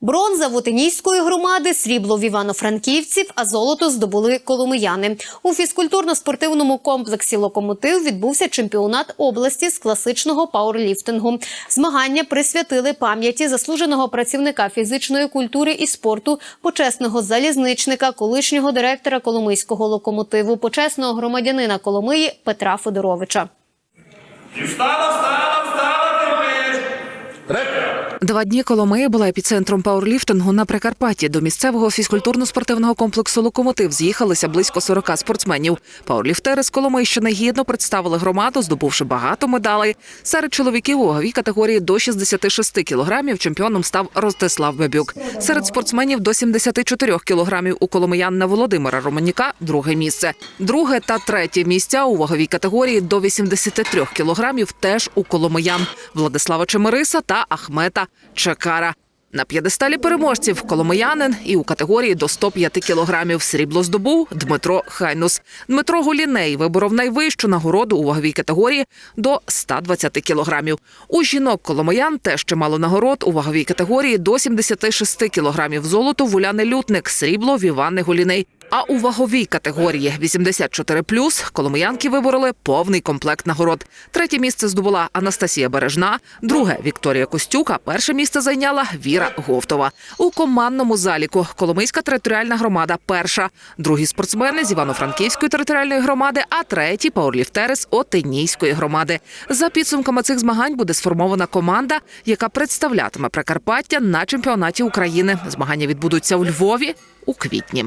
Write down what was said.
Бронза Вотинійської громади, срібло в Івано-Франківців, а золото здобули коломияни. У фізкультурно-спортивному комплексі Локомотив відбувся чемпіонат області з класичного пауерліфтингу. Змагання присвятили пам'яті заслуженого працівника фізичної культури і спорту, почесного залізничника, колишнього директора Коломийського локомотиву, почесного громадянина Коломиї Петра Федоровича. І встала, встала, встала. Два дні Коломия була епіцентром пауерліфтингу на Прикарпатті. До місцевого фізкультурно-спортивного комплексу Локомотив з'їхалися близько 40 спортсменів. Пауерліфтери з Коломийщини гідно представили громаду, здобувши багато медалей. Серед чоловіків у ваговій категорії до 66 кілограмів чемпіоном став Ростислав Бебюк. Серед спортсменів до 74 кілограмів у коломиянна Володимира Романіка друге місце. Друге та третє місця у ваговій категорії до 83 кілограмів теж у коломиян Владислава Чемериса та Ахмета Чекара. На п'єдесталі переможців коломиянин і у категорії до 105 кілограмів срібло здобув Дмитро Хайнус. Дмитро Голіней виборов найвищу нагороду у ваговій категорії до 120 кілограмів. У жінок коломиян теж чимало нагород у ваговій категорії до 76 кілограмів. Золото в Уляни Лютник, срібло в Івани Голіней. А у ваговій категорії 84+, коломиянки вибороли повний комплект нагород. Третє місце здобула Анастасія Бережна, друге Вікторія Костюк, а перше місце зайняла Віра Говтова. У командному заліку Коломийська територіальна громада перша, другі спортсмени з Івано-Франківської територіальної громади, а треті пауерліфтери з Отинійської громади. За підсумками цих змагань буде сформована команда, яка представлятиме Прикарпаття на чемпіонаті України. Змагання відбудуться у Львові у квітні.